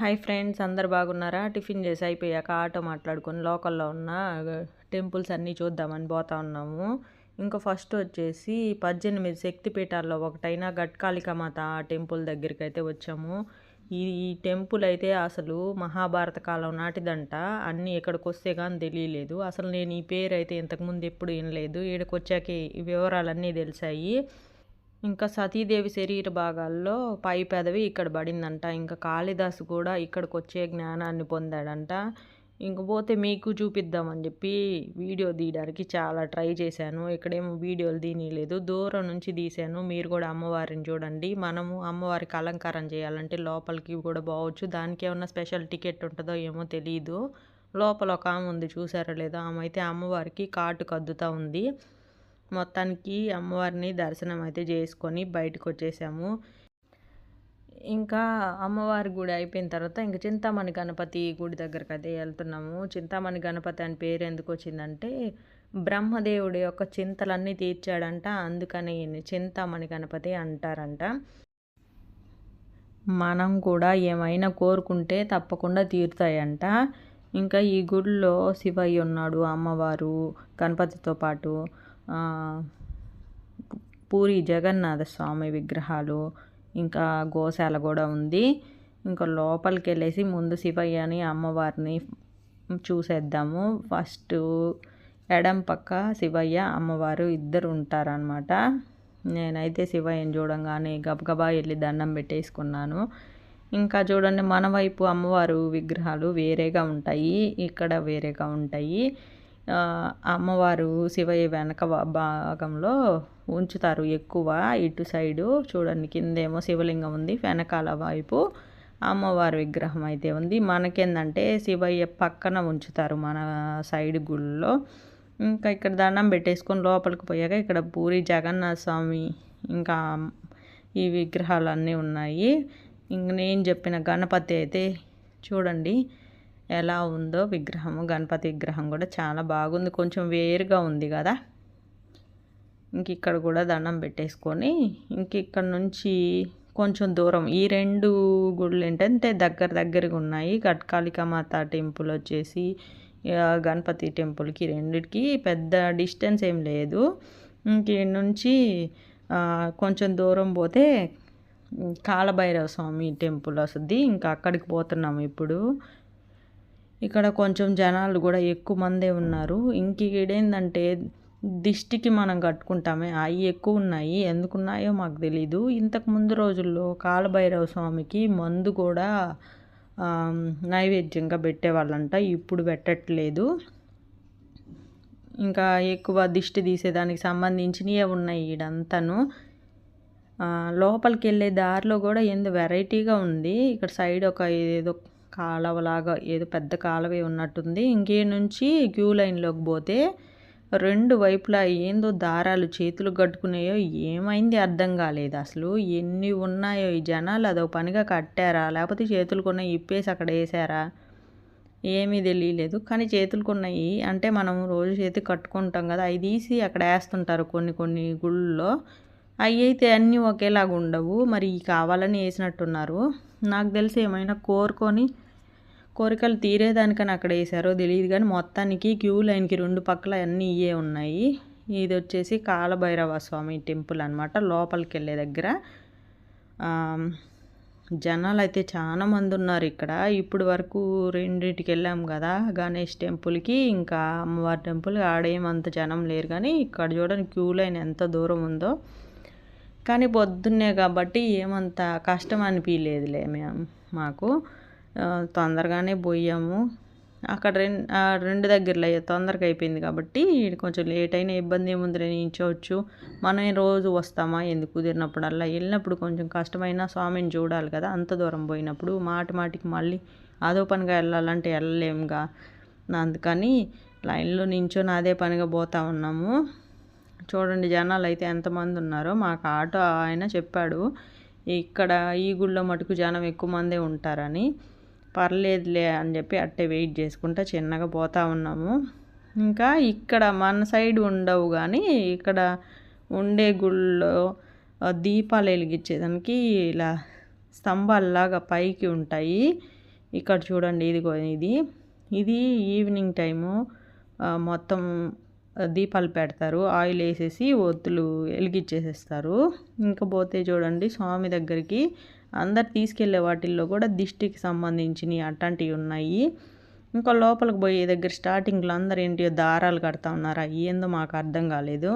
Hi friends అందరు బాగున్నారా? Tiffin చేసి అయిపోయాక ఆటో మాట్లాడుకొని లోకల్లో ఉన్న టెంపుల్స్ అన్నీ చూద్దామని పోతా ఉన్నాము. ఇంకా ఫస్ట్ వచ్చేసి పద్దెనిమిది శక్తిపీఠాల్లో ఒకటైన గట్కాళికమాత టెంపుల్ దగ్గరికి అయితే వచ్చాము. ఈ టెంపుల్ అయితే అసలు మహాభారత కాలం నాటిదంట. అన్నీ ఇక్కడికి వస్తే కానీ తెలియలేదు. అసలు నేను ఈ పేరు అయితే ఇంతకుముందు ఎప్పుడు వినలేదు. ఇక్కడికి వచ్చాక ఈ వివరాలన్నీ తెలిసాయి. ఇంకా సతీదేవి శరీర భాగాల్లో పై పెదవి ఇక్కడ పడిందంట. ఇంకా కాళిదాసు కూడా ఇక్కడికి వచ్చే జ్ఞానాన్ని పొందాడంట. ఇంక పోతే మీకు చూపిద్దామని చెప్పి వీడియో తీయడానికి చాలా ట్రై చేశాను. ఇక్కడేమో వీడియోలు తీయలేదు దూరం నుంచి తీశాను. మీరు కూడా అమ్మవారిని చూడండి. మనము అమ్మవారికి అలంకారం చేయాలంటే లోపలికి కూడా పోవచ్చు. దానికి ఏమన్నా స్పెషల్ టికెట్ ఉంటుందో ఏమో తెలియదు లోపల ఒక ఆమె ఉంది. చూసారో లేదో? ఆమె అయితే అమ్మవారికి కాటు కద్దుతూ ఉంది. మొత్తానికి అమ్మవారిని దర్శనం అయితే చేసుకొని బయటకు వచ్చేసాము ఇంకా అమ్మవారి గుడి అయిపోయిన తర్వాత ఇంకా చింతామణి గణపతి గుడి దగ్గరకు అయితే వెళ్తున్నాము. చింతామణి గణపతి అని పేరు ఎందుకు వచ్చిందంటే బ్రహ్మదేవుడి యొక్క చింతలన్నీ తీర్చాడంట. అందుకని చింతామణి గణపతి అంటారంట. మనం కూడా ఏమైనా కోరుకుంటే తప్పకుండా తీరుతాయంట. ఇంకా ఈ గుడిలో శివయ్య ఉన్నాడు అమ్మవారు గణపతితో పాటు. పూరి జగన్నాథ స్వామి విగ్రహాలు ఇంకా గోశాల కూడా ఉంది. ఇంకా లోపలికి వెళ్ళేసి ముందు శివయ్యని అమ్మవారిని చూసేద్దాము. ఫస్ట్ ఎడం పక్క శివయ్య అమ్మవారు ఇద్దరు ఉంటారనమాట నేనైతే శివయ్యని చూడంగానే గబగబా వెళ్ళి దండం పెట్టేసుకున్నాను. ఇంకా చూడండి మన వైపు అమ్మవారు విగ్రహాలు వేరేగా ఉంటాయి ఇక్కడ వేరేగా ఉంటాయి. అమ్మవారు శివయ్య వెనక భాగంలో ఉంచుతారు ఎక్కువ. ఇటు సైడు చూడండి కిందేమో శివలింగం ఉంది వెనకాల వైపు అమ్మవారి విగ్రహం అయితే ఉంది. మనకేందంటే శివయ్య పక్కన ఉంచుతారు మన సైడ్ గుళ్ళో. ఇంకా ఇక్కడ దండం పెట్టేసుకొని లోపలికి పోయాక ఇక్కడ పూరి జగన్నాథ స్వామి ఇంకా ఈ విగ్రహాలు అన్నీ ఉన్నాయి. ఇంక నేను చెప్పిన గణపతి అయితే చూడండి ఎలా ఉందో విగ్రహము గణపతి విగ్రహం కూడా చాలా బాగుంది. కొంచెం వేరుగా ఉంది కదా. ఇంక ఇక్కడ కూడా దండం పెట్టేసుకొని ఇంక ఇక్కడ నుంచి కొంచెం దూరం ఈ రెండు గుళ్ళు ఏంటంటే దగ్గర దగ్గరగా ఉన్నాయి. మాత టెంపుల్ వచ్చేసి గణపతి టెంపుల్కి రెండిటికి పెద్ద డిస్టెన్స్ ఏం లేదు. ఇంక నుంచి కొంచెం దూరం పోతే కాలభైరవ స్వామి టెంపుల్ వస్తుంది. ఇంకా అక్కడికి పోతున్నాము ఇప్పుడు. ఇక్కడ కొంచెం జనాలు కూడా ఎక్కువ మందే ఉన్నారు. ఇంక ఈడేందంటే దిష్టికి మనం కట్టుకుంటామే. అవి ఎక్కువ ఉన్నాయి. ఎందుకున్నాయో మాకు తెలీదు. ఇంతకు ముందు రోజుల్లో కాలభైరవ స్వామికి మందు కూడా నైవేద్యంగా పెట్టేవాళ్ళంట. ఇప్పుడు పెట్టట్లేదు. ఇంకా ఎక్కువ దిష్టి తీసేదానికి సంబంధించినవే ఉన్నాయి ఈడంతాను. లోపలికి వెళ్ళే దారిలో కూడా ఏందో వెరైటీగా ఉంది. ఇక్కడ సైడ్ ఒక ఏదో కాలవలాగా ఏదో పెద్ద కాలవే ఉన్నట్టుంది. ఇంకే నుంచి క్యూ లైన్లోకి పోతే రెండు వైపులా ఏందో దారాలు చేతులు కట్టుకున్నాయో ఏమైంది అర్థం కాలేదు. అసలు ఎన్ని ఉన్నాయో ఈ జనాలు అదో పనిగా కట్టారా? లేకపోతే చేతులు కొన్నాయి ఇప్పేసి అక్కడ వేసారా? ఏమీ తెలియలేదు. కానీ చేతులు కొన్నాయి అంటే మనం రోజు చేతి కట్టుకుంటాం కదా అవి తీసి అక్కడ వేస్తుంటారు కొన్ని కొన్ని గుళ్ళల్లో. అవి అయితే అన్నీ ఒకేలాగా ఉండవు. మరి కావాలని వేసినట్టున్నారు. నాకు తెలిసి ఏమైనా కోరుకొని కోరికలు తీరేదానికని అక్కడ వేసారో తెలియదు కానీ మొత్తానికి క్యూ లైన్కి రెండు పక్కల అన్నీ ఇవే ఉన్నాయి. ఇది వచ్చేసి కాలభైరవ స్వామి టెంపుల్ అనమాట లోపలికి వెళ్ళే దగ్గర. జనాలు అయితే చాలా మంది ఉన్నారు ఇక్కడ. ఇప్పుడు వరకు రెండింటికి వెళ్ళాం కదా గణేష్ టెంపుల్కి. ఇంకా అమ్మవారి టెంపుల్. ఆడేమంత జనం లేరు కానీ ఇక్కడ చూడండి క్యూ లైన్ ఎంత దూరం ఉందో. కానీ పొద్దున్నే కాబట్టి ఏమంత కష్టం అనిపించలేదులే మేము మాకు. తొందరగానే పోయాము. అక్కడ రెండు రెండు దగ్గరలో తొందరగా అయిపోయింది కాబట్టి కొంచెం లేట్ అయినా ఇబ్బంది ఏముందిలే నించోవచ్చు మనం రోజు వస్తామా? ఎందుకు కుదిరినప్పుడల్లా? వెళ్ళినప్పుడు కొంచెం కష్టమైన స్వామిని చూడాలి కదా. అంత దూరం పోయినప్పుడు మాటి మాటికి మళ్ళీ అదో పనిగా వెళ్ళాలంటే వెళ్ళలేముగా అందుకని లైన్లో నించొని అదే పనిగా పోతా ఉన్నాము. చూడండి జనాలు అయితే ఎంతమంది ఉన్నారో మాకు ఆటో ఆయన చెప్పాడు ఇక్కడ ఈ గుళ్ళో మటుకు జనం ఎక్కువ మందే ఉంటారని. పర్లేదులే అని చెప్పి అట్టే వెయిట్ చేసుకుంటా చిన్నగా పోతా ఉన్నాము. ఇంకా ఇక్కడ మన సైడ్ ఉండవు కానీ ఇక్కడ ఉండే గుళ్ళో దీపాలు వెలిగించేదానికి ఇలా స్తంభాలలాగా పైకి ఉంటాయి. ఇక్కడ చూడండి ఇదిగో ఇది. ఇది ఈవినింగ్ టైము మొత్తం దీపాలు పెడతారు ఆయిల్ వేసేసి ఒత్తులు వెలిగించేసేస్తారు ఇంకా పోతే చూడండి స్వామి దగ్గరికి అందరు తీసుకెళ్ళే వాటిల్లో కూడా దిష్టికి సంబంధించినవి అట్లాంటివి ఉన్నాయి. ఇంకా లోపలికి పోయే దగ్గర స్టార్టింగ్లో అందరు ఏంటి దారాలు కడతా ఉన్నారు? ఏందో మాకు అర్థం కాలేదు.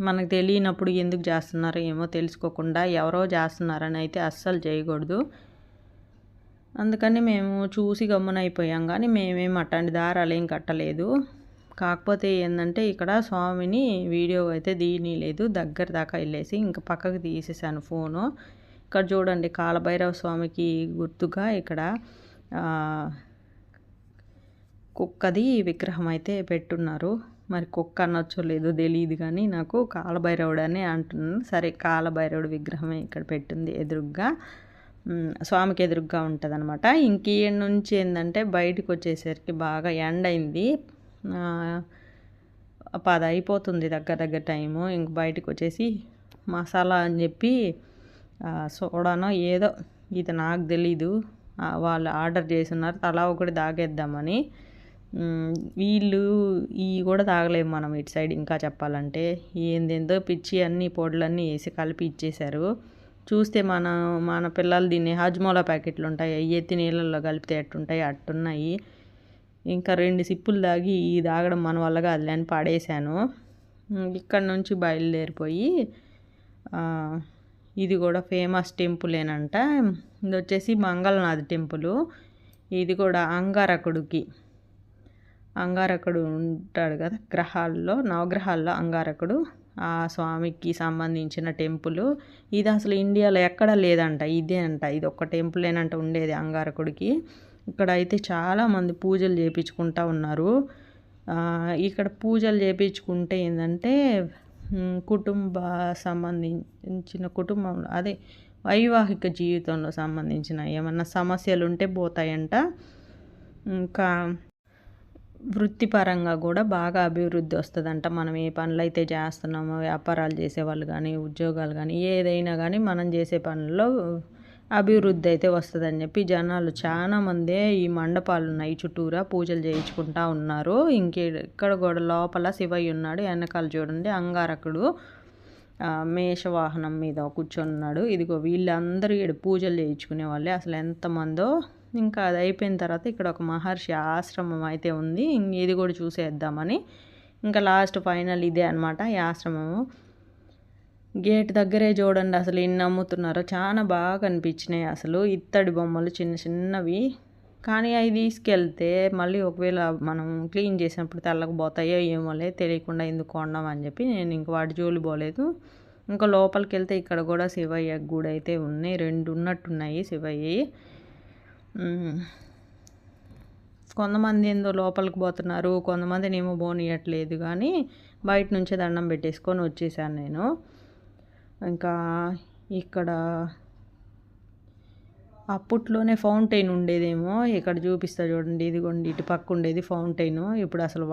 మనకు తెలియనప్పుడు ఎందుకు చేస్తున్నారో ఏమో తెలుసుకోకుండా ఎవరో చేస్తున్నారని అయితే అస్సలు చేయకూడదు. అందుకని మేము చూసి గమ్మునైపోయాం కానీ మేమేం అట్లాంటి దారాలు ఏం కట్టలేదు. కాకపోతే ఏంటంటే ఇక్కడ స్వామిని వీడియో అయితే తీయనీలేదు దగ్గర దాకా వెళ్ళేసి ఇంకా పక్కకు తీసేసాను ఫోను. ఇక్కడ చూడండి కాలభైరవ స్వామికి గుర్తుగా ఇక్కడ కుక్కది విగ్రహం అయితే పెట్టున్నారు. మరి కుక్క అనొచ్చో లేదో తెలియదు కానీ నాకు కాలభైరవుడు అని అంటున్నాను. సరే కాలభైరవుడు విగ్రహమే ఇక్కడ పెట్టింది ఎదురుగ్గా. స్వామికి ఎదురుగ్గా ఉంటుంది అనమాట ఇంకే నుంచి ఏంటంటే బయటకు వచ్చేసరికి బాగా ఎండ అయింది పది అయిపోతుంది దగ్గర దగ్గర టైము. ఇంక బయటకు వచ్చేసి మసాలా అని చెప్పి సోడానో ఏదో ఇది నాకు తెలీదు. వాళ్ళు ఆర్డర్ చేసి ఉన్నారు తలా ఒకటి తాగేద్దామని. వీళ్ళు ఇవి కూడా తాగలేము మనం ఇటు సైడ్ ఇంకా చెప్పాలంటే. ఏందేందో పిచ్చి అన్ని పొడులన్నీ వేసి కలిపి ఇచ్చేశారు. చూస్తే మన మన పిల్లలు దీన్ని హాజ్మోలా ప్యాకెట్లు ఉంటాయి. అవి ఎత్తి నీళ్ళల్లో కలిపితే ఎట్టుంటాయి? అట్టున్నాయి. ఇంకా రెండు సిప్పులు తాగి ఈ తాగడం మన వల్ల కాదులే అని పడేశాను. ఇక్కడ నుంచి బయలుదేరిపోయి ఇది కూడా ఫేమస్ టెంపులేనంట ఇది వచ్చేసి మంగళనాథ్ టెంపుల్. ఇది కూడా అంగారకుడికి. అంగారకుడు ఉంటాడు కదా గ్రహాల్లో నవగ్రహాల్లో అంగారకుడు. ఆ స్వామికి సంబంధించిన టెంపుల్. ఇది అసలు ఇండియాలో ఎక్కడ లేదంట ఇదే అంట ఇది ఒక టెంపులేనంట ఉండేది అంగారకుడికి. ఇక్కడ అయితే చాలామంది పూజలు చేయించుకుంటా ఉన్నారు. ఇక్కడ పూజలు చేయించుకుంటే ఏంటంటే కుటుంబ సంబంధించిన కుటుంబం అదే వైవాహిక జీవితంలో సంబంధించిన ఏమన్నా సమస్యలు ఉంటే పోతాయంట. ఇంకా వృత్తిపరంగా కూడా బాగా అభివృద్ధి వస్తుందంట. మనం ఏ పనులు అయితే చేస్తున్నామో వ్యాపారాలు చేసేవాళ్ళు కానీ ఉద్యోగాలు కానీ ఏదైనా కానీ మనం చేసే పనుల్లో అభివృద్ధి అయితే వస్తుందని చెప్పి జనాలు చాలామందే ఈ మండపాలు ఉన్నాయి. చుట్టూరా పూజలు చేయించుకుంటా ఉన్నారు. ఇంకే ఇక్కడ కూడా లోపల శివయ్య ఉన్నాడు. వెనకాల చూడండి అంగారకుడు. మేషవాహనం మీద కూర్చొని ఉన్నాడు ఇదిగో వీళ్ళందరూ ఇక్కడ పూజలు చేయించుకునే వాళ్ళే. అసలు ఎంతమందో ఇంకా అది అయిపోయిన తర్వాత ఇక్కడ ఒక మహర్షి ఆశ్రమం అయితే ఉంది. ఇది కూడా చూసేద్దామని. ఇంకా లాస్ట్ ఫైనల్ ఇదే అనమాట ఈ ఆశ్రమము. గేట్ దగ్గరే చూడండి అసలు ఎన్ని అమ్ముతున్నారో చాలా బాగా అనిపించినాయి అసలు. ఇత్తడి బొమ్మలు చిన్న చిన్నవి. కానీ అవి తీసుకెళ్తే మళ్ళీ ఒకవేళ మనం క్లీన్ చేసినప్పుడు తెల్లకపోతాయో ఏమోలే తెలియకుండా ఎందుకు కొన్నాం అని చెప్పి నేను ఇంక వాటి జోలి పోలేదు. ఇంకా లోపలికి వెళ్తే ఇక్కడ కూడా శివయ్య గుడి అయితే ఉన్నాయి. రెండు ఉన్నట్టున్నాయి శివయ్య. కొంతమంది ఏందో లోపలికి పోతున్నారు. కొంతమందిని ఏమో పోనీయట్లేదు. కానీ బయట నుంచే దండం పెట్టేసుకొని వచ్చేసాను నేను. ఇంకా ఇక్కడ అప్పట్లోనే ఫౌంటైన్ ఉండేదేమో. ఇక్కడ చూపిస్తా చూడండి. ఇదిగోండి ఇటు పక్క ఉండేది ఫౌంటైన్. ఇప్పుడు అసలు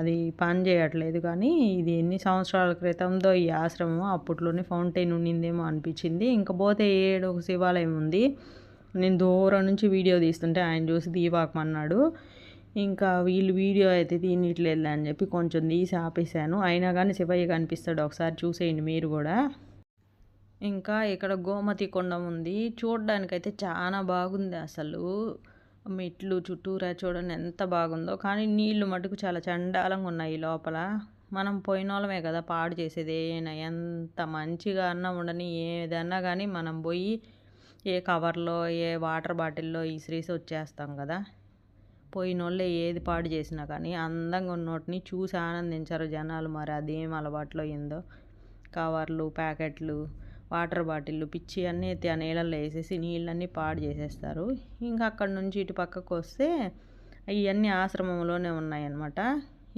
అది పని చేయట్లేదు కానీ ఇది ఎన్ని సంవత్సరాల క్రితంతో ఈ ఆశ్రమం అప్పట్లోనే ఫౌంటైన్ ఉండిందేమో అనిపించింది. ఇంకా పోతే ఏడు ఒక శివాలయం ఉంది. నేను దూరం నుంచి వీడియో తీస్తుంటే ఆయన చూసి దీవాకమన్నాడు ఇంకా వీళ్ళు వీడియో అయితే దీనిట్లేదు అని చెప్పి కొంచెం తీసి ఆపేశాను. అయినా కానీ శివయ్య కనిపిస్తాడు. ఒకసారి చూసేయండి మీరు కూడా. ఇంకా ఇక్కడ గోమతి కొండ ఉంది. చూడడానికైతే చాలా బాగుంది అసలు. మెట్లు చుట్టూరా చూడండి ఎంత బాగుందో. కానీ నీళ్ళు మటుకు చాలా చండాలంగా ఉన్నాయి లోపల. మనం పోయిన వాళ్ళమే కదా పాడు చేసేది ఏమైనా. ఎంత మంచిగా అన్నా ఉండని ఏదన్నా కానీ మనం పోయి ఏ కవర్లో ఏ వాటర్ బాటిల్లో ఇసిరేసి వచ్చేస్తాం కదా. పోయిన వాళ్ళే ఏది పాడు చేసినా కానీ అందంగా ఉన్నోటిని చూసి ఆనందించారు జనాలు మరి. అదేం అలవాట్లో ఏందో. కవర్లు ప్యాకెట్లు వాటర్ బాటిల్లు పిచ్చి అన్నీ ఎత్తి ఆ నీళ్ళల్లో వేసేసి నీళ్ళన్నీ పాడు చేసేస్తారు. ఇంకా అక్కడ నుంచి ఇటు పక్కకు వస్తే ఇవన్నీ ఆశ్రమంలోనే ఉన్నాయన్నమాట.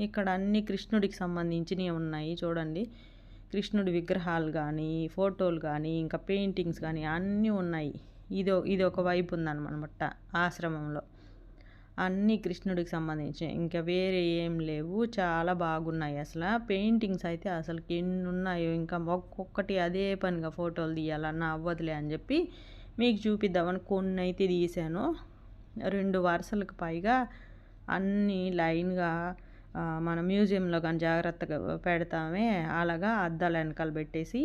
ఇక్కడ అన్ని కృష్ణుడికి సంబంధించినవి ఉన్నాయి చూడండి. కృష్ణుడి విగ్రహాలు కానీ ఫోటోలు కానీ ఇంకా పెయింటింగ్స్ కానీ అన్నీ ఉన్నాయి. ఇది ఇది ఒక వైపు ఉందన్నమాట ఆశ్రమంలో. అన్నీ కృష్ణుడికి సంబంధించి ఇంకా వేరే ఏం లేవు. చాలా బాగున్నాయి అసలు. పెయింటింగ్స్ అయితే అసలు ఎన్ని ఉన్నాయో ఇంకా ఒక్కొక్కటి అదే పనిగా ఫోటోలు తీయాలన్నా అవ్వదులే అని చెప్పి మీకు చూపిద్దామని కొన్ని అయితే తీసాను రెండు వరుసలకు పైగా అన్నీ లైన్గా మన మ్యూజియంలో కానీ జాగ్రత్తగా పెడతామే. అలాగా అద్దాల వెనకాల పెట్టేసి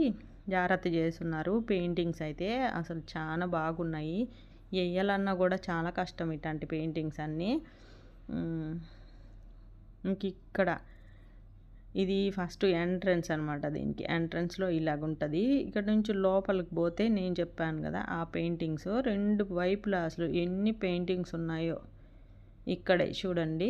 జాగ్రత్త చేస్తున్నారు. పెయింటింగ్స్ అయితే అసలు చాలా బాగున్నాయి. వేయాలన్నా కూడా చాలా కష్టం ఇట్లాంటి పెయింటింగ్స్ అన్నీ. ఇంక ఇక్కడ ఇది ఫస్ట్ ఎంట్రన్స్ అనమాట దీనికి. ఎంట్రన్స్లో ఇలాగ ఉంటుంది. ఇక్కడ నుంచి లోపలికి పోతే నేను చెప్పాను కదా ఆ పెయింటింగ్స్ రెండు వైపులా అసలు ఎన్ని పెయింటింగ్స్ ఉన్నాయో ఇక్కడే చూడండి.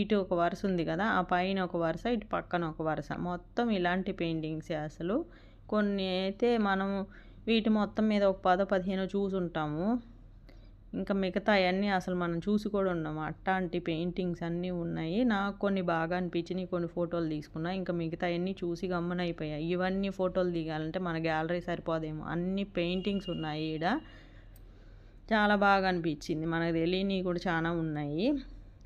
ఇటు ఒక వరుస ఉంది కదా ఆ పైన ఒక వరుస ఇటు పక్కన ఒక వరుస. మొత్తం ఇలాంటి పెయింటింగ్సే అసలు. కొన్ని అయితే మనం వీటి మొత్తం మీద ఒక పదో పదిహేను చూసుంటాము ఇంకా మిగతా అన్నీ అసలు మనం చూసి కూడా ఉన్నాము అట్లాంటి పెయింటింగ్స్ అన్నీ ఉన్నాయి. నాకు కొన్ని బాగా అనిపించినాయి కొన్ని ఫోటోలు తీసుకున్నా. ఇంకా మిగతా అన్నీ చూసి గమ్మనైపోయాయి ఇవన్నీ ఫోటోలు దిగాలంటే మన గ్యాలరీ సరిపోదేమో. అన్ని పెయింటింగ్స్ ఉన్నాయి ఈడ. చాలా బాగా అనిపించింది. మనకు తెలియనివి కూడా చాలా ఉన్నాయి.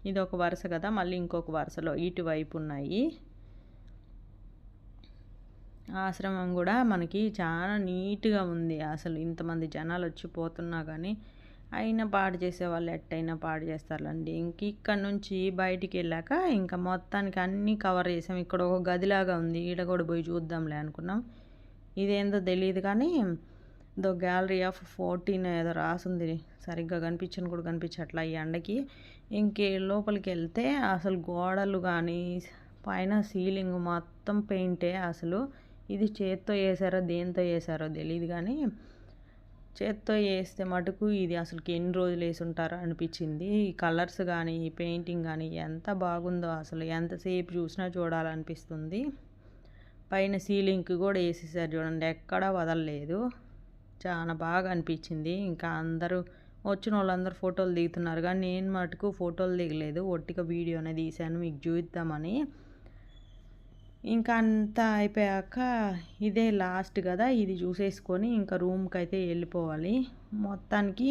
ఇది ఒక వరుస కదా. మళ్ళీ ఇంకొక వరుసలో ఇటువైపు ఉన్నాయి. ఆశ్రమం కూడా మనకి చాలా నీట్గా ఉంది. అసలు ఇంతమంది జనాలు వచ్చి పోతున్నా కానీ అయినా పాడు చేసే వాళ్ళు ఎట్టయినా పాడు చేస్తారులండి. ఇంక ఇక్కడ నుంచి బయటికి వెళ్ళాక ఇంకా మొత్తానికి అన్నీ కవర్ చేసాం. ఇక్కడ ఒక గదిలాగా ఉంది. ఈడ కూడా పోయి చూద్దాంలే అనుకున్నాం. ఇదేందో తెలియదు కానీ దో గ్యాలరీ ఆఫ్ ఫోర్టీన్ ఏదో రాసుంది. సరిగ్గా కనిపించను కూడా కనిపించట్లా ఈ ఎండకి. ఇంకే లోపలికి వెళ్తే అసలు గోడలు కానీ పైన సీలింగ్ మొత్తం పెయింటే అసలు ఇది చేత్తో వేసారో దేంతో వేసారో తెలియదు కానీ చేత్తో వేస్తే మటుకు ఇది అసలుకి ఎన్ని రోజులు వేసి ఉంటారో అనిపించింది. ఈ కలర్స్ కానీ ఈ పెయింటింగ్ కానీ ఎంత బాగుందో అసలు ఎంతసేపు చూసినా చూడాలనిపిస్తుంది. పైన సీలింగ్కి కూడా వేసేసారు చూడండి ఎక్కడా వదలలేదు. చాలా బాగా అనిపించింది. ఇంకా అందరూ వచ్చిన వాళ్ళందరూ ఫోటోలు దిగుతున్నారు కానీ నేను మటుకు ఫోటోలు దిగలేదు. ఒట్టిగా వీడియోనే తీశాను మీకు చూద్దామని. ఇంకా అంతా అయిపోయాక ఇదే లాస్ట్ కదా ఇది చూసేసుకొని ఇంకా రూమ్కి అయితే వెళ్ళిపోవాలి. మొత్తానికి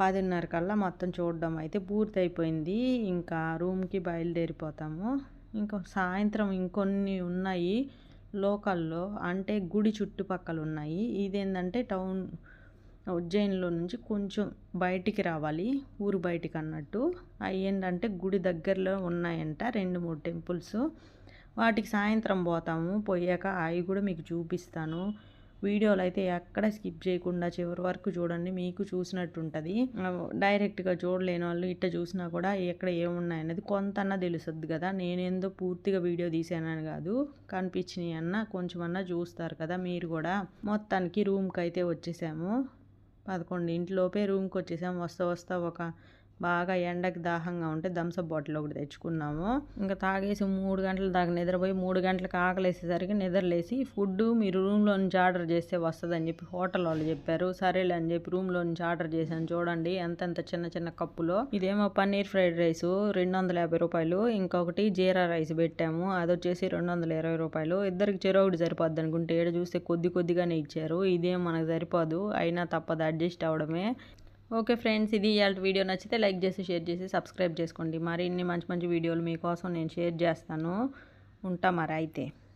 పదిన్నర కల్లా మొత్తం చూడడం అయితే పూర్తి అయిపోయింది ఇంకా రూమ్కి బయలుదేరిపోతాము. ఇంకా సాయంత్రం ఇంకొన్ని ఉన్నాయి లోకల్లో అంటే గుడి చుట్టుపక్కల ఉన్నాయి. ఇదేంటంటే టౌన్ ఉజ్జయిన్లో నుంచి కొంచెం బయటికి రావాలి ఊరు బయటికి అన్నట్టు అవి ఏంటంటే గుడి దగ్గరలో ఉన్నాయంట రెండు మూడు టెంపుల్స్. వాటికి సాయంత్రం పోతాము. పోయాక అవి కూడా మీకు చూపిస్తాను. వీడియోలు అయితే ఎక్కడ స్కిప్ చేయకుండా చివరి వరకు చూడండి. మీకు చూసినట్టు ఉంటుంది డైరెక్ట్గా చూడలేని వాళ్ళు ఇట్ట చూసినా కూడా ఎక్కడ ఏమున్నాయన్నది కొంతన్నా తెలుస్తుంది కదా. నేనేందో పూర్తిగా వీడియో తీసానని కాదు. కనిపించినాయి అన్న కొంచెమన్నా చూస్తారు కదా మీరు కూడా. మొత్తానికి రూమ్కి అయితే వచ్చేసాము. పదకొండు ఇంటిలోపే రూమ్కి వచ్చేసాము వస్తా వస్తా ఒక బాగా ఎండకి దాహంగా ఉంటే థమ్సప్ బాటిల్ ఒకటి తెచ్చుకున్నాము. ఇంకా తాగేసి మూడు గంటల దాకా నిద్రపోయి మూడు గంటలకు ఆకలేసేసరికి నిద్రలేసి ఫుడ్ మీరు రూమ్లో నుంచి ఆర్డర్ చేస్తే వస్తుందని చెప్పి హోటల్ వాళ్ళు చెప్పారు. సరేలే అని చెప్పి రూమ్లో నుంచి ఆర్డర్ చేశాను. చూడండి ఎంతెంత చిన్న చిన్న కప్పులో. ఇదేమో పన్నీర్ ఫ్రైడ్ రైస్ రెండు వందల యాభై రూపాయలు. ఇంకొకటి జీరా రైస్ పెట్టాము. అది వచ్చేసి రెండు వందల ఇరవై రూపాయలు. ఇద్దరికి చెరొకటి సరిపోద్ది అనుకుంటే ఏడ చూస్తే కొద్ది కొద్దిగానే ఇచ్చారు. ఇదేం మనకు సరిపోదు. అయినా తప్పదు. అడ్జస్ట్ అవడమే ఓకే ఫ్రెండ్స్ ఇది ఇవాళ వీడియో నచ్చితే లైక్ చేసి షేర్ చేసి సబ్స్క్రైబ్ చేసుకోండి. మరిన్ని మంచి మంచి వీడియోలు మీకోసం నేను షేర్ చేస్తాను. ఉంటా మరి అయితే.